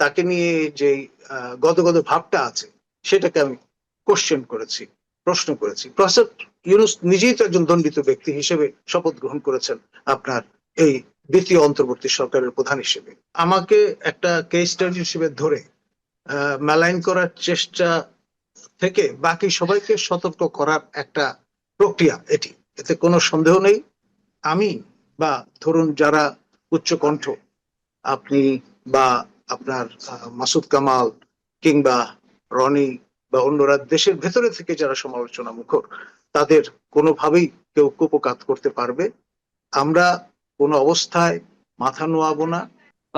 তাকে নিয়ে যে গদগদ ভাবটা আছে, সেটাকে আমি কোশ্চেন করেছি, প্রশ্ন করেছি। প্রফেসর ইউনুস নিজেই তো একজন দণ্ডিত ব্যক্তি হিসেবে শপথ গ্রহণ করেছেন আপনার এই দ্বিতীয় অন্তর্বর্তী সরকারের প্রধান হিসেবে। আমাকে একটা কেস স্টাডি হিসেবে ধরে মেলাইন করার চেষ্টা থেকে বাকি সবাইকে সতর্ক করার একটা প্রক্রিয়া এটি। এতে কোনো সন্দেহ নেই। আমি বা ধরুন যারা উচ্চকণ্ঠ, আপনি বা আপনার মাসুদ কামাল কিংবা রনি বা অন্যরা দেশের ভেতরে থেকে যারা সমালোচনা মুখর তাদের কোনোভাবেই কেউ কুপকাত করতে পারবে। আমরা কোনো অবস্থায় মাথা নোয়াবো না।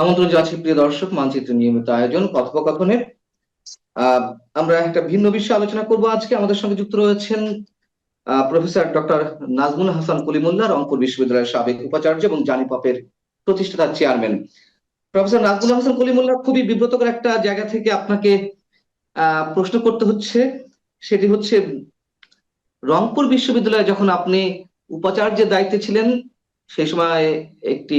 আমন্ত্রণ জানাচ্ছি প্রিয় দর্শক, মানচিত্র নিয়মিত আয়োজন, কথোপকথনের। আমরা একটা ভিন্ন বিষয়ে আলোচনা করব আজকে। আমাদের সঙ্গে যুক্ত রয়েছেন প্রফেসর ডক্টর নাজমুল হাসান কলিমুল্লাহ, রংপুর বিশ্ববিদ্যালয়ের সাবেক উপাচার্য এবং জানিপপের প্রতিষ্ঠাতা চেয়ারম্যান। প্রফেসর নাজমুল হাসান কলিমুল্লাহ খুবই বিব্রতকর একটা জায়গা থেকে আপনাকে প্রশ্ন করতে হচ্ছে। সেটি হচ্ছে, রংপুর বিশ্ববিদ্যালয়ে যখন আপনি উপাচার্যের দায়িত্বে ছিলেন, সেই সময় একটি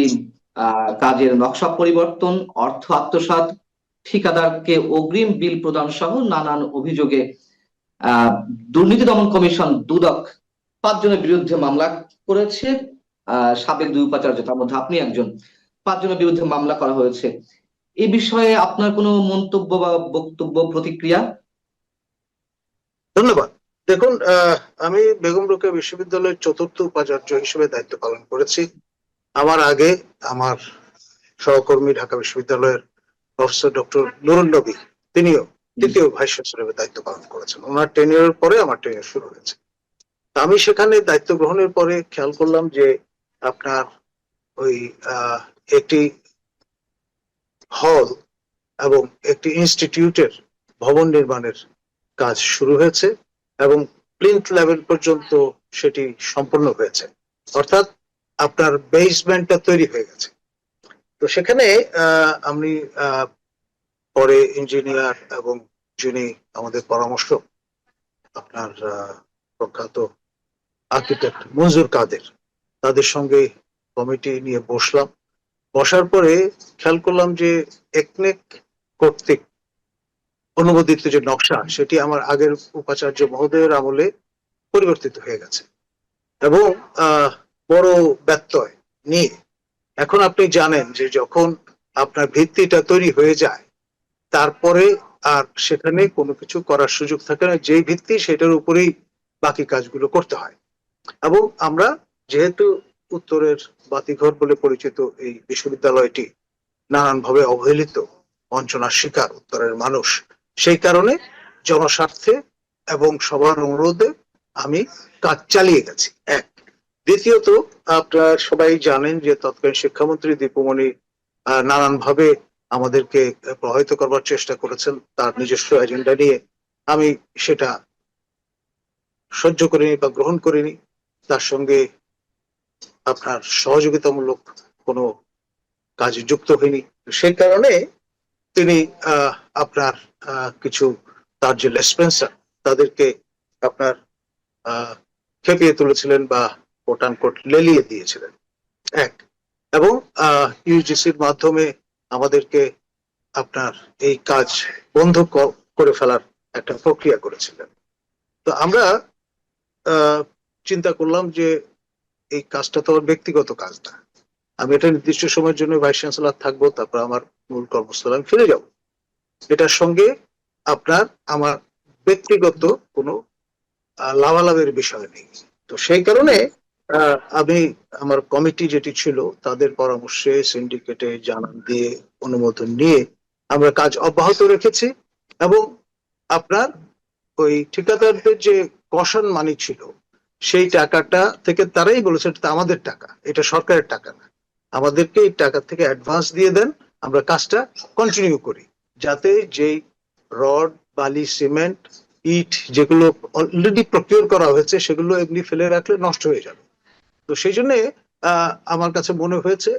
কাজের নকশা পরিবর্তন, অর্থ আত্মসাৎ, ঠিকাদারকে অগ্রিম বিল প্রদান সহ নানান অভিযোগে দুর্নীতি দমন কমিশন দুদক পাঁচজনের বিরুদ্ধে মামলা করেছে। সাবেক দুই উপাচার্য, তার মধ্যে আপনি একজন। পাঁচজনের বিরুদ্ধে মামলা করা হয়েছে। এই বিষয়ে আপনার কোনো মন্তব্য বা বক্তব্য, প্রতিক্রিয়া? ধন্যবাদ। দেখুন আমি বেগম রোকেয়া বিশ্ববিদ্যালয়ের চতুর্থ উপাচার্য হিসেবে দায়িত্ব পালন করেছি। আমার আগে আমার সহকর্মী ঢাকা বিশ্ববিদ্যালয়ের প্রফেসর ডক্টর নুরুল নবী, তিনিও তৃতীয় ভাইস চ্যান্সেলর দায়িত্ব পালন করেছেন। ওনার টেনিয়র পরে আমার টেনিয়র শুরু হয়েছে। আমি সেখানে দায়িত্ব গ্রহণের পরে খেয়াল করলাম যে আপনার ওই একটি হল এবং একটি ইনস্টিটিউটের ভবন নির্মাণের কাজ শুরু হয়েছে এবং প্লিন্থ লেভেল পর্যন্ত সেটি সম্পূর্ণ হয়েছে। অর্থাৎ আপনার বেসমেন্টটা তৈরি হয়ে গেছে। তো সেখানে আমি পরে ইঞ্জিনিয়ার এবং যিনি আমাদের পরামর্শ, আপনার প্রখ্যাত আর্কিটেক্ট মঞ্জুর কাদের, তাদের সঙ্গে কমিটি নিয়ে বসলাম। বসার পরে খেয়াল করলাম যে একনেক কর্তৃক অনুমোদিত যে নকশা, সেটি আমার আগের উপাচার্য মহোদয়ের আমলে পরিবর্তিত হয়ে গেছে। এবং বড় ব্যত্যয় নিয়ে এখন আপনি জানেন যে যখন আপনার ভিত্তিটা তৈরি হয়ে যায়, তারপরে আর সেখানে কোনো কিছু করার সুযোগ থাকে না, যেই ভিত্তি সেটার উপরেই বাকি কাজগুলো করতে হয়। এবং আমরা যেহেতু উত্তরের বাতিঘর বলে পরিচিত এই বিশ্ববিদ্যালয়টি নানানভাবে অবহেলিত, বঞ্চনার শিকার উত্তরের মানুষ। সেই কারণে জনস্বার্থে এবং সবার অনুরোধে আমি কাজ চালিয়ে গেছি। এক। দ্বিতীয়ত, আপনারা সবাই জানেন যে তৎকালীন শিক্ষামন্ত্রী দীপুমণি নানানভাবে আমাদেরকে প্রভাবিত করবার চেষ্টা করেছেন। তার নিজস্ব এজেন্ডা নিয়ে আমি সেটা সহ্য করিনি বা গ্রহণ করিনি। তার সঙ্গে আপনার সহযোগিতামূলক কোনো কাজে যুক্ত হয়নি। সেই কারণে তিনি আপনার কিছু তার যে লেসপেন্সার তাদেরকে আপনার খেপিয়ে তুলেছিলেন বা কোটান কোট লেলিয়ে দিয়েছিলেন। এক। এবং ইউজিসির মাধ্যমে আমাদেরকে আপনার এই কাজ বন্ধ করে ফেলার একটা প্রক্রিয়া করেছিলেন। তো আমরা চিন্তা করলাম যে এই কাজটা তো আমার ব্যক্তিগত কাজ না। আমি এটা নির্দিষ্ট সময়ের জন্য ভাইস চ্যান্সেলর থাকব, তারপর আমার মূল কর্মস্থলে আমি ফিরে যাব। এটার সঙ্গে আপনার আমার ব্যক্তিগত কোনো লাভালাভের বিষয় নেই। তো সেই কারণে আমি আমার কমিটি যেটি ছিল, তাদের পরামর্শে সিন্ডিকেটে জানান দিয়ে অনুমোদন নিয়ে আমরা কাজ অব্যাহত রেখেছি এবং আপনার ওই ঠিকাদারদের যে কষান মানি ছিল সেই টাকাটা থেকে তারাই বলেছে এটা আমাদের টাকা, এটা সরকারের টাকা না। আমাদেরকে এই টাকা থেকে অ্যাডভান্স দিয়ে দেন, আমরা কাজটা কন্টিনিউ করি। যাতে যেই রড, বালি সিমেন্ট ইট যেগুলো অলরেডি প্রকিউর করা হয়েছে, সেগুলো এমনি ফেলে রাখলে নষ্ট হয়ে যাবে। তো সেই জন্য আমার কাছে মনে হয়েছে,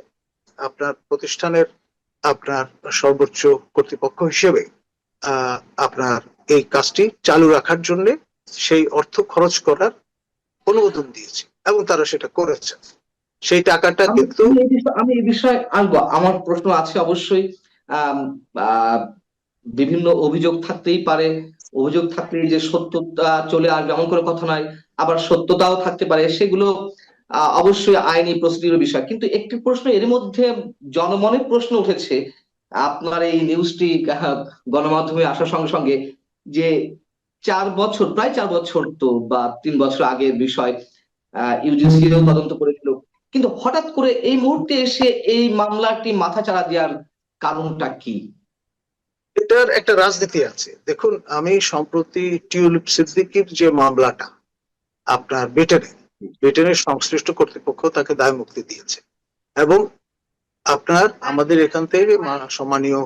আপনার প্রতিষ্ঠানের আপনার সর্বোচ্চ কর্তৃপক্ষ হিসেবে আপনার এই কাজটি চালু রাখার জন্য সেই অর্থ খরচ করার অনুমোদন দিয়েছে এবং তারা সেটা করেছে। সেই টাকাটা কিন্তু আমি এই বিষয়ে- আসব আমার প্রশ্ন আছে অবশ্যই। বিভিন্ন অভিযোগ থাকতেই পারে। অভিযোগ থাকলে যে সত্যতা চলে আসবে এমন কোনো কথা নয়। আবার সত্যতাও থাকতে পারে। সেগুলো আহ, অবশ্যই আইনি প্রসিডিউর বিষয়। কিন্তু একটি প্রশ্ন এর মধ্যে জনমনে প্রশ্ন উঠেছে। আপনার এই নিউজটি গণমাধ্যমে আসার সঙ্গে সঙ্গে যে চার বছর, প্রায় চার বছর তো বা তিন বছর আগের বিষয় ইউজিসিও তদন্ত করেছিল। কিন্তু হঠাৎ করে এই মুহূর্তে এসে এই মামলাটি মাথা চাড়া দেওয়ার কারণটা কি? এটার একটা রাজনীতি আছে। দেখুন, আমি সম্প্রতি টিউলিপ সিদ্দিকির যে মামলাটা, আপনার ব্রিটেনে ব্রিটেনের সংশ্লিষ্ট কর্তৃপক্ষ তাকে দায় মুক্তি দিয়েছে। এবং আপনার আমাদের এখান থেকে সম্মানীয়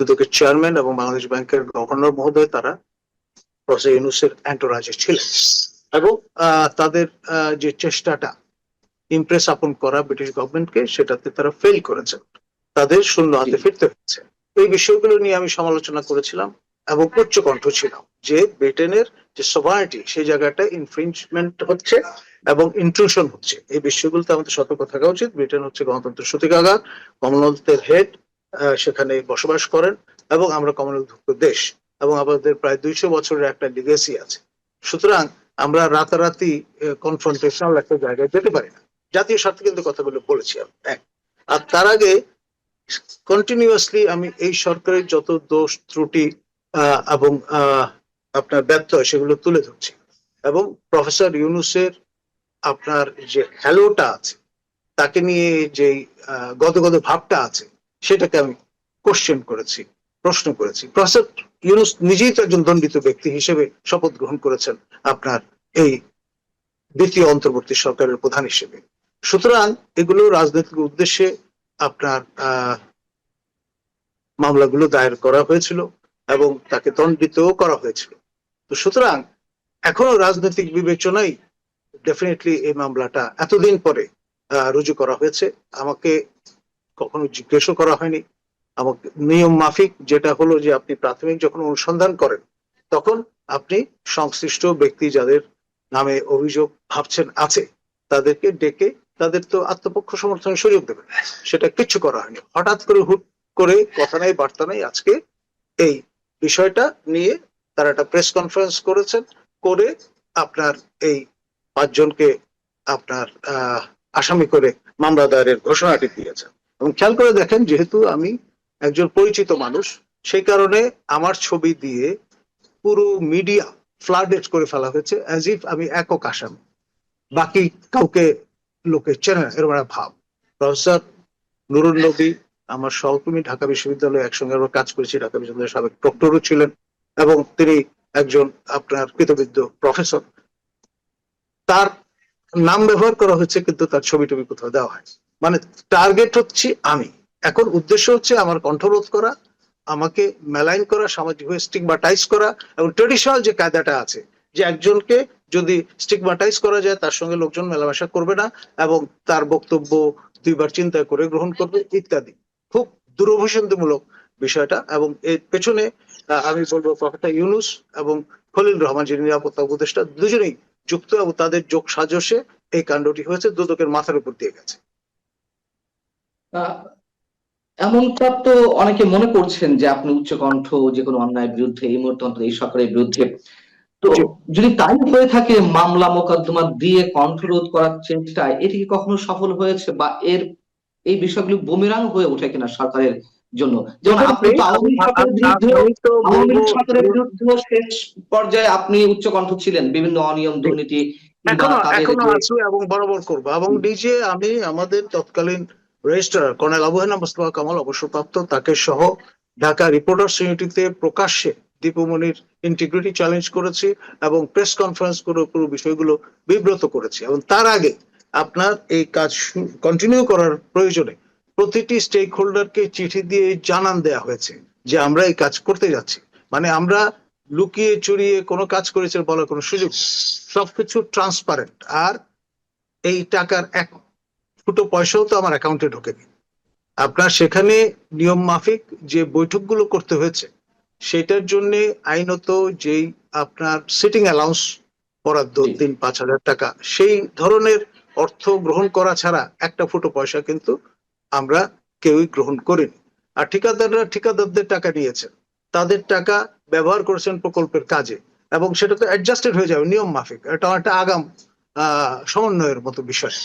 দুদকের চেয়ারম্যান এবং বাংলাদেশ ব্যাংকের গভর্নর মহোদয়, তারা প্রসে ইউনুসের অ্যান্টোরাজে ছিলেন এবং তাদের যে চেষ্টাটা ইমপ্রেস আপন করা ব্রিটিশ গভর্নমেন্টকে, সেটাতে তারা ফেল করেছেন তাদের শূন্য হাতে ফিরতে হচ্ছে এই বিষয়গুলো নিয়ে আমি সমালোচনা করেছিলাম এবং উচ্চ কণ্ঠ ছিলাম যে ব্রিটেনের যে সোভারিটি সেই জায়গাটা ইনফ্রিঞ্জমেন্ট হচ্ছে এবং ইন্ট্রুশন হচ্ছে। এই বিষয়গুলোতে আমাদের সতর্ক থাকা উচিত। ব্রিটেন হচ্ছে গণতন্ত্র সূতিকাগার কমনওয়েলথের হেড সেখানে বসবাস করেন এবং আমরা কমনওয়েলথভুক্ত দেশ। এবং আমাদের প্রায় দুইশো বছরের একটা লিগেসি আছে। সুতরাং আমরা রাতারাতি কনফ্রন্টেশনাল একটা জায়গায় যেতে পারি না। জাতীয় স্বার্থে কিন্তু কথাগুলো বলেছি আমি। এক। আর তার আগে কন্টিনিউয়াসলি আমি এই সরকারের যত দোষ, ত্রুটি এবং আপনার ব্যত্যয় সেগুলো তুলে ধরছি। এবং প্রফেসর ইউনুসের আপনার যে হ্যালোটা আছে, তাকে নিয়ে যে গদগদ ভাবটা আছে, সেটাকে আমি কোশ্চেন করেছি। প্রশ্ন করেছি। প্রফেসর ইউনুস নিজেই তো একজন দণ্ডিত ব্যক্তি হিসেবে শপথ গ্রহণ করেছেন আপনার এই দ্বিতীয় অন্তর্বর্তী সরকারের প্রধান হিসেবে। সুতরাং এগুলো রাজনৈতিক উদ্দেশ্যে আপনার মামলাগুলো দায়ের করা হয়েছিল এবং তাকে দণ্ডিতও করা হয়েছিল। তো সুতরাং এখনও রাজনৈতিক বিবেচনাই ডেফিনেটলি এই মামলাটা এতদিন পরে রুজু করা হয়েছে। আমাকে কখনো জিজ্ঞেসও করা হয়নি। আমাকে নিয়ম মাফিক যেটা হলো যে আপনি প্রাথমিক যখন অনুসন্ধান করেন, তখন আপনি সংশ্লিষ্ট ব্যক্তি যাদের নামে অভিযোগ ভাবছেন আছে, তাদেরকে ডেকে তাদের তো আত্মপক্ষ সমর্থনের সুযোগ দেবেন। সেটা কিচ্ছু করা হয়নি। হঠাৎ করে হুট করে কথা নাই, বার্তা নাই, আজকে এই বিষয়টা নিয়ে তারা একটা প্রেস কনফারেন্স করেছেন, করে আপনার এই পাঁচজনকে আপনার আসামি করে মামলা দায়েরের ঘোষণাটি দিয়েছেন। এবং খেয়াল করে দেখেন, যেহেতু আমি একজন পরিচিত মানুষ, সেই কারণে আমার ছবি দিয়ে পুরো মিডিয়া ফ্লাডেড করে ফেলা হয়েছে অ্যাজ ইফ আমি একক আসামি। বাকি কাউকে লোকে চেনে এরকম একটা ভাব। প্রফেসর নুরুল নবী, আমার সহকর্মী ঢাকা বিশ্ববিদ্যালয়ে একসঙ্গে আমরা কাজ করেছি, ঢাকা বিশ্ববিদ্যালয়ের সাবেক প্রক্টরও ছিলেন, এবং তিনি একজন আপনার কৃতবিদ্য প্রফেসর। তার নাম ব্যবহার করা হয়েছে, কিন্তু তার ছবি টবি কোথাও দেওয়া হয় মানে টার্গেট হচ্ছে আমি। এখন উদ্দেশ্য হচ্ছে আমার কণ্ঠরোধ করা, আমাকে মেলাইন করা সামাজিকভাবে স্টিগমাটাইজ করা, এবং ট্রেডিশনাল যে কায়দাটা আছে, যে একজনকে যদি স্টিগমাটাইজ করা যায়, তার সঙ্গে লোকজন মেলামেশা করবে না, এবং তার বক্তব্য দুইবার চিন্তা করে গ্রহণ করবে, ইত্যাদি। খুব দুরভিসন্ধিমূলক বিষয়টা, এবং এর পেছনে আমি বলব প্রফেসর ইউনুস এবং খলিল রহমান যিনি নিরাপত্তা উপদেষ্টা, দুজনেই যুক্ত এবং তাদের যোগ সাজসে এই কাণ্ডটি হয়েছে, দুদকের মাথার উপর দিয়ে গেছে। এমনটা তো অনেকে মনে করছেন যে আপনি উচ্চকণ্ঠ যে কোনো অন্যায়ের বিরুদ্ধে এই মুহূর্তে অন্তত এই সরকারের বিরুদ্ধে। তো যদি তাই হয়ে থাকে মামলা মোকদ্দমা দিয়ে কণ্ঠরোধ করার চেষ্টা এটি কি কখনো সফল হয়েছে বা এর এই বিষয়গুলো বুমেরাং হয়ে ওঠে কিনা সরকারের জন্য? যেমন আপনি তো আওয়ামী সরকারের বিরুদ্ধে শেষ পর্যায়ে আপনি উচ্চকণ্ঠ ছিলেন বিভিন্ন অনিয়ম দুর্নীতি এখনও আছি এবং বরাবর করব। এবং নিজে আমি আমাদের তৎকালীন রেজিস্ট্রার কর্নেল আবু হেনা মোস্তফা কামাল অবসরপ্রাপ্ত তাকে সহ ঢাকা রিপোর্টার্স ইউনিটিতে প্রকাশ্যে দীপমণির ইন্টিগ্রিটি চ্যালেঞ্জ করেছি এবং প্রেস কনফারেন্স করে পুরো বিষয়গুলো বিব্রত করেছি এবং তার আগে আপনার এই কাজ কন্টিনিউ করার প্রয়োজনে প্রতিটি স্টেক হোল্ডারকে চিঠি দিয়ে জানান দেয়া হয়েছে যে আমরা এই কাজ করতে যাচ্ছি। মানে আমরা লুকিয়ে চুরিয়ে কোনো কাজ করেছে বলার কোনো সুযোগ সবকিছু ট্রান্সপারেন্ট আর এই টাকার এক ফুটো পয়সাও তো আমার অ্যাকাউন্টে ঢোকেনি। আপনার সেখানে নিয়ম মাফিক যে বৈঠকগুলো করতে হয়েছে সেটার জন্য আইনত যেই আপনার সিটিং অ্যালাউন্স বরাদ্দ। তিন পাঁচ হাজার টাকা সেই ধরনের অর্থ গ্রহণ করা ছাড়া একটা ফুটো পয়সা কিন্তু আমরা কেউই গ্রহণ করিনি। আর ঠিকাদাররা ঠিকাদারদের টাকা নিয়েছেন তাদের টাকা ব্যবহার করেছেন প্রকল্পের কাজে এবং সেটা তো অ্যাডজাস্টেড হয়ে যাবে নিয়ম মাফিক এটা একটা আগাম আহ, সমন্বয়ের মতো বিষয়।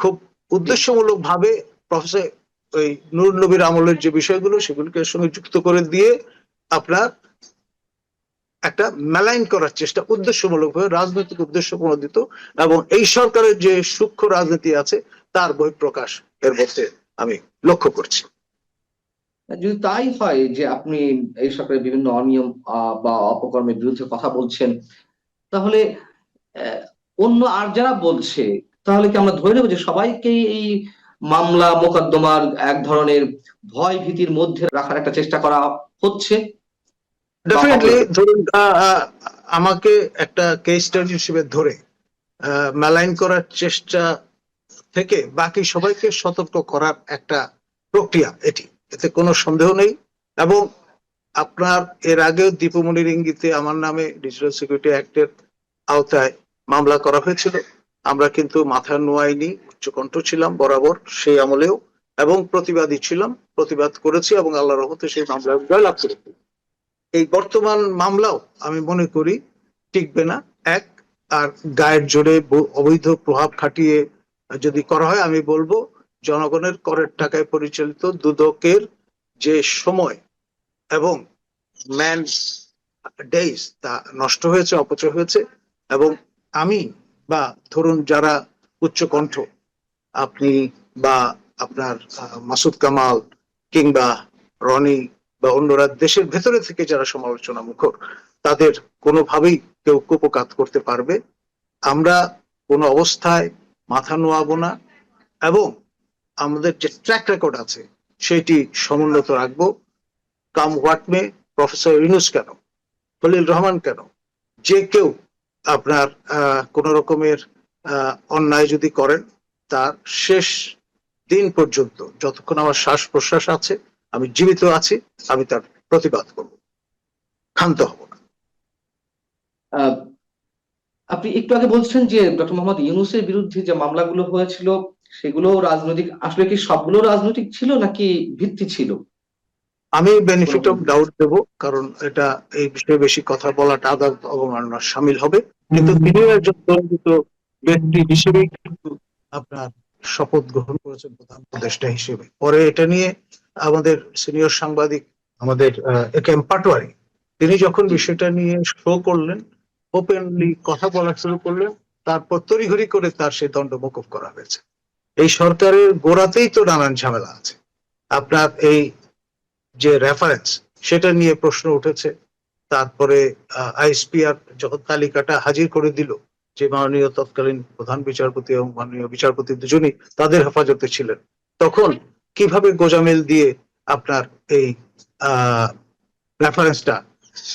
খুব উদ্দেশ্যমূলক ভাবে প্রফেসর ওই নুর নবীর আমলের যে বিষয়গুলো সেগুলোকে সঙ্গে যুক্ত করে দিয়ে আপনার একটা মেলাইন করার চেষ্টা উদ্দেশ্যমূলক ভাবে রাজনৈতিক উদ্দেশ্য প্রণোদিত এবং এই সরকারের যে সূক্ষ্ম রাজনীতি আছে, তার বহিঃপ্রকাশ এর মধ্যে আমি লক্ষ্য করছি। যদি তাই হয় যে আপনি এই সরকারের বিভিন্ন অনিয়ম বা অপকর্মের বিরুদ্ধে কথা বলছেন, তাহলে অন্য আর যারা বলছে তাহলে কি আমরা ধরে নেব যে সবাইকেই এই মামলা, মোকদ্দমার এক ধরনের ভয় ভীতির মধ্যে রাখার একটা চেষ্টা করা হচ্ছে? আমাকে একটা কেস স্টাডি হিসেবে ধরে মেলাইন করার চেষ্টা থেকে বাকি সবাইকে সতর্ক করার একটা প্রক্রিয়া এটি। এতে কোনো সন্দেহ নেই। এবং আপনার এর আগেও দীপমণির ইঙ্গিতে আমার নামে ডিজিটাল সিকিউরিটি অ্যাক্টের আওতায় মামলা করা হয়েছিল। আমরা কিন্তু মাথা নোয়াইনি, উচ্চকণ্ঠ ছিলাম বরাবর সেই আমলেও, এবং প্রতিবাদী ছিলাম, প্রতিবাদ করেছি এবং আল্লাহ রহমতে সেই মামলা জয়লাভ করেছি। এই বর্তমান মামলাও আমি মনে করি টিকবে না। এক, আর গায়ের জোরে অবৈধ প্রভাব খাটিয়ে যদি করা হয়, আমি বলব জনগণের করের টাকায় পরিচালিত দুদকের যে সময় এবং ম্যান ডেইস তা নষ্ট হয়েছে, অপচয় হয়েছে, এবং আমি বা ধরুন যারা উচ্চকণ্ঠ আপনি বা আপনার মাসুদ কামাল কিংবা রনি বা অন্যরা দেশের ভেতরে থেকে যারা সমালোচনা মুখর তাদের কোনোভাবেই কেউ কুপকাত করতে পারবে। আমরা কোনো অবস্থায় মাথা নোয়াবো না এবং আমাদের যে ট্র্যাক রেকর্ড আছে, সেটি সমুন্নত রাখব। Come what may, professor Yunus কেন, খলিল রহমান কেন, যে কেউ আপনার কোন রকমের অন্যায় যদি করেন, তার শেষ দিন পর্যন্ত যতক্ষণ আমার শ্বাস প্রশ্বাস আছে, আমি জীবিত আছি, আমি তার প্রতিবাদ করব। ক্ষান্ত হব না। আপনি একটু আগে বলছেন যে ডক্টর মোহাম্মদ ইউনূসের বিরুদ্ধে যে মামলাগুলো হয়েছিল সেগুলো রাজনৈতিক, আসলে কি সবগুলো রাজনৈতিক ছিল নাকি ভিত্তি ছিল? আমি বেনিফিট অফ ডাউট দেব কারণ এটা এই বিষয়ে বেশি কথা বলাটা আদালত অবমাননা সামিল হবে। কিন্তু তিনি একজন দণ্ডিত ব্যক্তি হিসেবেই কিন্তু আপনার শপথ গ্রহণ করেছেন প্রধান উপদেষ্টা হিসেবে। পরে এটা নিয়ে আমাদের সিনিয়র সাংবাদিক আমাদের এ কে এম পাটোয়ারি তিনি যখন বিষয়টা নিয়ে শো করলেন ওপেনলি কথা বলা শুরু করলেন তারপর তড়িঘড়ি করে তার সেই দণ্ড মকুব করা হয়েছে। এই সরকারের গোড়াতেই তো নানান ঝামেলা আছে। আপনার এই যে রেফারেন্স সেটা নিয়ে প্রশ্ন উঠেছে। তারপরে আইএসপিআর যখন তালিকাটা হাজির করে দিল যে মাননীয় তৎকালীন প্রধান বিচারপতি এবং মাননীয় বিচারপতি দুজনই তাদের হেফাজতে ছিলেন, তখন কীভাবে গোজামিল দিয়ে আপনার এই রেফারেন্সটা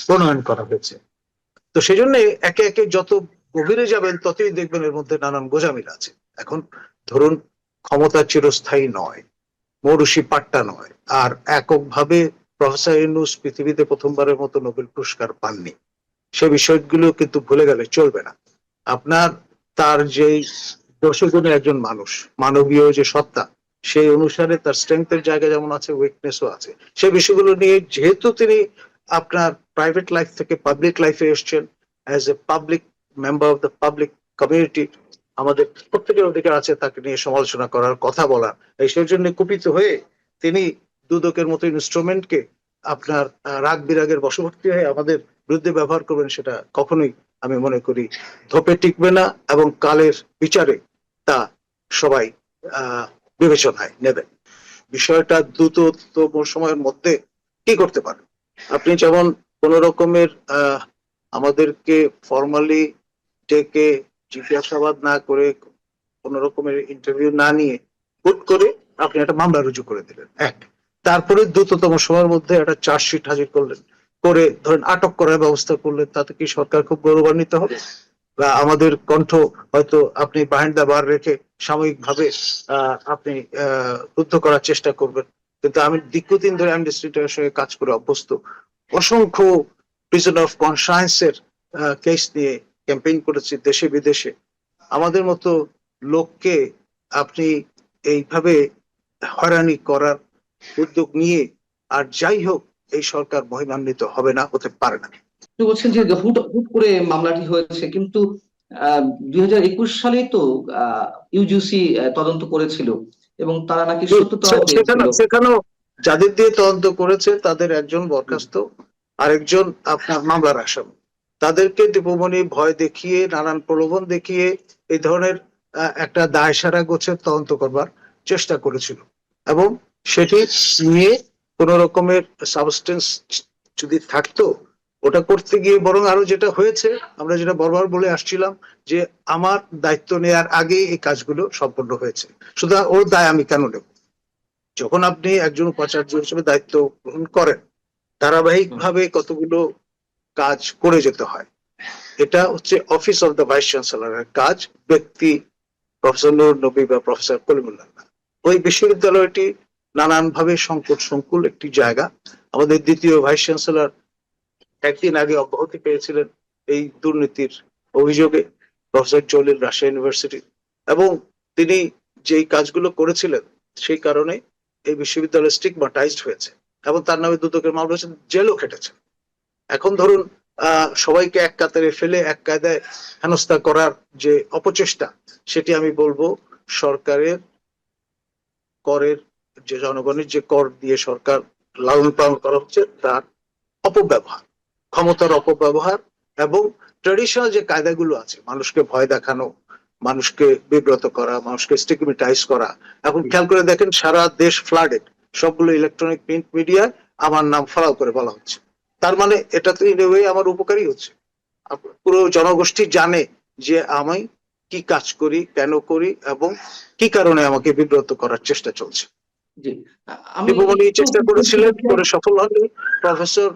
প্রণয়ন করা হয়েছে? তো সেই জন্য একে একে যত গভীরে যাবেন, ততই দেখবেন এর মধ্যে নানান গোজামিল আছে। এখন ধরুন, ক্ষমতা চিরস্থায়ী নয়। মৌরুষি পাট্টা নয়। আর এককভাবে প্রফেসর ইউনুস পৃথিবীতে প্রথমবারের মতো নোবেল পুরস্কার পাননি। সে বিষয়গুলো কিন্তু ভুলে গেলে চলবে না। আপনার তার যে দর্শকগুণে একজন মানুষ, মানবীয় যে সত্তা, সেই অনুসারে তার স্ট্রেংথের জায়গা যেমন আছে উইকনেসও আছে। সেই বিষয়গুলো নিয়ে যেহেতু তিনি আপনার প্রাইভেট লাইফ থেকে পাবলিক লাইফে এসছেন as a public member of the public community আমাদের প্রত্যেকের অধিকার আছে তাকে নিয়ে সমালোচনা করার কথা বলার এই সেই জন্য কুপিত হয়ে তিনি দুদকের মতো ইনস্ট্রুমেন্টকে আপনার রাগ বিরাগের বশবর্তী হয়ে আমাদের বিরুদ্ধে ব্যবহার করবেন সেটা কখনোই আমি মনে করি ধোপে টিকবে না এবং কালের বিচারে তা সবাই বিবেচনায় নেবেন বিষয়টা দ্রুততম সময়ের মধ্যে কি করতে পারে? আপনি যেমন কোন রকমের আমাদেরকে ফর্মালি ডেকে জিজ্ঞাসাবাদ না করে কোন রকমের ইন্টারভিউ না নিয়ে হুট করে আপনি একটা মামলা রুজু করে দিলেন এক। তারপরে দ্রুততম সময়ের মধ্যে একটা চার্জশিট হাজির করলেন করে ধরেন আটক করার ব্যবস্থা করলেন তাতে কি সরকার খুব গৌরবান্বিত হবে? বা আমাদের কণ্ঠ হয়তো আপনি বাহিনী দা বার রেখে সাময়িকভাবে আপনি আহ, রুদ্ধ করার চেষ্টা করবেন। কিন্তু আমি দীর্ঘদিন ধরে অ্যামনেস্টি ইন্টারন্যাশনাল সঙ্গে কাজ করে অভ্যস্ত। অসংখ্য প্রিজন অফ কনসায়েন্সের কেস নিয়ে ক্যাম্পেইন করেছি দেশে বিদেশে। আমাদের মতো লোককে আপনি এইভাবে হয়রানি করার উদ্যোগ নিয়ে আর যাই হোক এই সরকার মহিমান্বিত হবে না হতে পারে না। বলছেন যে হুট হুট করে মামলাটি হয়েছে কিন্তু দুই হাজার একুশ সালেই তো ইউজিসি তদন্ত করেছিল এবং তারা নাকি সেখানেও যাদের দিয়ে তদন্ত করেছে তাদের একজন বরখাস্ত আরেকজন আপনার মামলার আসামি। তাদেরকে দীপমণি ভয় দেখিয়ে, নানান প্রলোভন দেখিয়ে এই ধরনের একটা দায় সারা গোছের তদন্ত করবার চেষ্টা করেছিল। এবং সেটি নিয়ে কোন রকমের সাবস্টেন্স যদি থাকতো, ওটা করতে গিয়ে বরং আরও যেটা হয়েছে, আমরা যেটা বরবার বলে আসছিলাম যে আমার দায়িত্ব নেওয়ার আগেই এই কাজগুলো সম্পন্ন হয়েছে। সুতরাং ওর দায় আমি কেন নেব? যখন আপনি একজন উপাচার্য হিসেবে দায়িত্ব গ্রহণ করেন ধারাবাহিক ভাবে কতগুলো কাজ করে যেতে হয়। এটা হচ্ছে অফিস অফ দ্য ভাইস চ্যান্সেলরের কাজ, ব্যক্তি প্রফেসর নুর নবী বা প্রফেসর কলিমুল্লাহ ওই বিশ্ববিদ্যালয়টি নানান ভাবে সংকট সংকুল একটি জায়গা। আমাদের দ্বিতীয় ভাইস চ্যান্সেলর একদিন আগে অব্যাহতি পেয়েছিলেন এই দুর্নীতির অভিযোগে প্রফেসর জলিল রাশিয়া ইউনিভার্সিটি এবং তিনি যেই কাজগুলো করেছিলেন, সেই কারণে এই বিশ্ববিদ্যালয় স্টিগমাটাইজড হয়েছে। এবং তার নামে দুদকের মামলা হয়েছে, জেলও খেটেছে। এখন ধরুন আহ সবাইকে এক কাতারে ফেলে এক কায়দায় হেনস্থা করার যে অপচেষ্টা সেটি আমি বলব সরকারের করের যে জনগণের যে কর দিয়ে সরকার লালন পালন করা হচ্ছে তার অপব্যবহার ক্ষমতার অপব্যবহার এবং ট্রেডিশনাল যে কায়দাগুলো আছে মানুষকে ভয় দেখানো মানুষকে বিব্রত করা মানুষকে স্টিগমেটাইজ করা। এখন খেয়াল করে দেখেন সারা দেশ ফ্লাডেড সবগুলো ইলেকট্রনিক প্রিন্ট মিডিয়ায় আমার নাম ফলাও করে বলা হচ্ছে। তার মানে এটা তো ইন ওয়ে আমার উপকারী হচ্ছে। পুরো জনগোষ্ঠী জানে যে আমি কি কাজ করি কেন করি এবং কি কারণে আমাকে বিব্রত করার চেষ্টা চলছে। আমি দীপমণি চেষ্টা করেছিলেন করে সফল হননি। প্রফেসর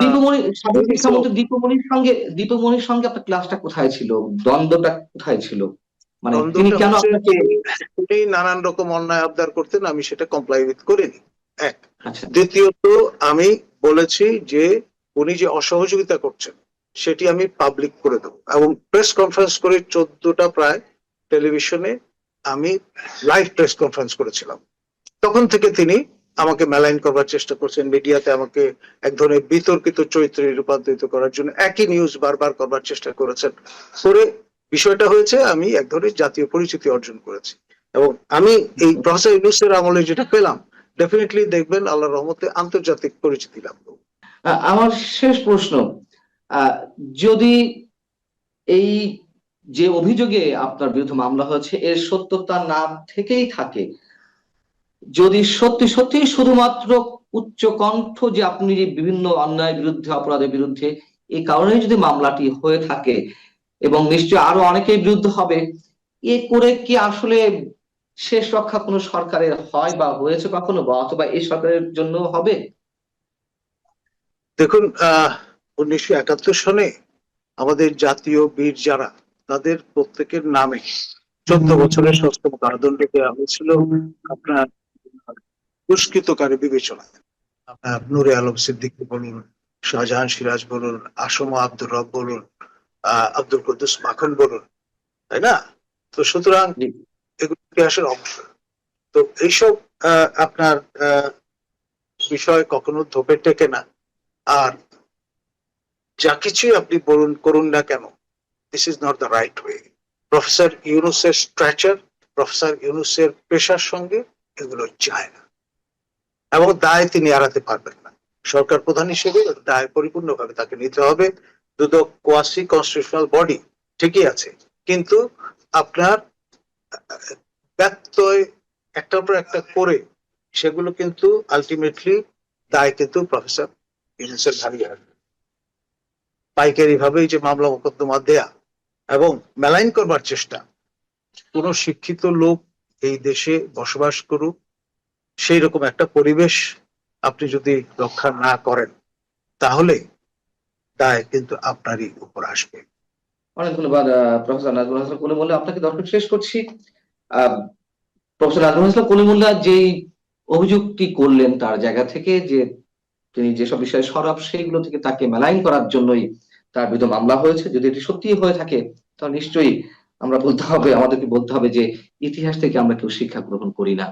দীপমণি দীপমণির সঙ্গে দীপমণির সঙ্গে আপনার ক্লাসটা কোথায় ছিল? দ্বন্দ্বটা কোথায় ছিল? মানে তিনি কেন আপনাকে তিনি নানান রকম অন্যায় আবদার করতেন আমি সেটা কমপ্লাই উইথ করিনি। এক। আচ্ছা। দ্বিতীয়ত আমি বলেছি যে উনি যে অসহযোগিতা করছেন, সেটি আমি পাবলিক করে দেবো। এবং প্রেস কনফারেন্স করে চোদ্দটা প্রায় টেলিভিশনে আমি লাইভ প্রেস কনফারেন্স করেছিলাম। তখন থেকে তিনি আমাকে মেলাইন করবার চেষ্টা করছেন মিডিয়াতে আমাকে এক ধরনের বিতর্কিত চরিত্রে রূপান্তরিত করার জন্য, একই নিউজ বারবার করবার চেষ্টা করেছেন। করে বিষয়টা হয়েছে, আমি এক ধরনের জাতীয় পরিচিতি অর্জন করেছি। এবং আমি এই প্রফেসর ইউনুসের আমলে যেটা পেলাম ডেফিনেটলি দেখবেন আল্লাহর রহমতে আন্তর্জাতিক পরিচিতি লাভ করব। আমার শেষ প্রশ্ন যদি এই যে অভিযোগে আপনার বিরুদ্ধে মামলা হয়েছে, এর সত্যতা না থেকেই থাকে, যদি সত্যি সত্যি শুধুমাত্র উচ্চ কণ্ঠ যে আপনি যে বিভিন্ন অন্যায় বিরুদ্ধে, অপরাধের বিরুদ্ধে এই কারণে যদি মামলাটি হয়ে থাকে এবং নিশ্চয় আরও অনেকের বিরুদ্ধে হবে, এ করে কি আসলে শেষ রক্ষা কোনো সরকারের হয় বা হয়েছে কখনো বা অথবা এই সরকারের জন্য হবে? দেখুন আহ উনিশশো একাত্তর সনে আমাদের জাতীয় বীর যারা তাদের প্রত্যেকের নামে চোদ্দ বছরের সপ্তম কারাদণ্ড দেওয়া হয়েছিল আপনার দুষ্কৃতকারী বিবেচনায় আপনার নুরে আলম সিদ্দিকী বলুন শাহজাহান সিরাজ বলুন আসমা আব্দুর রব বলুন আহ আব্দুল কুদ্দুস মাখন বলুন তাই না? তো সুতরাং। এগুলো ইতিহাসের অংশ তো এইসব আপনার বিষয় কখনো ধোপে টেকে না। আর যা কিছুই আপনি বলুন, করুন না কেন this is not the right way professor ইউনুসের স্ট্রাচার প্রফেসর ইউনুসের পেশার সঙ্গে এগুলো যায় না। এবং দায় তিনি এড়াতে পারবেন না। সরকার প্রধান হিসেবে দায় পরিপূর্ণভাবে তাকে নিতে হবে। দুদক কোয়াসি কনস্টিটিউশনাল বডি ঠিকই আছে। কিন্তু আপনার একটার পর একটা করে সেগুলো কিন্তু আলটিমেটলি দায় কিন্তু প্রফেসর ইউনুসের পাইকারি ভাবে যে মামলা দেয়া এবং মেলাইন করবার চেষ্টা। কোন শিক্ষিত লোক এই দেশে বসবাস করুক সেই রকম একটা পরিবেশ আপনি যদি রক্ষা না করেন, তাহলে দায় কিন্তু আপনারই উপর আসবে। অনেক ধন্যবাদ প্রফেসর নাজমুল হাসান কলিমুল্লাহ, আপনাকে দর্শক শেষ করছি। প্রফেসর নাজমুল হাসান কলিমুল্লাহ যেই অভিযোগটি করলেন তার জায়গা থেকে যে তিনি যেসব বিষয়ে সরব, সেইগুলো থেকে তাকে মেলাইন করার জন্যই তার বিরুদ্ধে মামলা হয়েছে। যদি এটি সত্যি হয়ে থাকে, তাহলে নিশ্চয়ই আমরা বলতে হবে, আমাদেরকে বলতে হবে যে ইতিহাস থেকে আমরা কেউ শিক্ষা গ্রহণ করি না।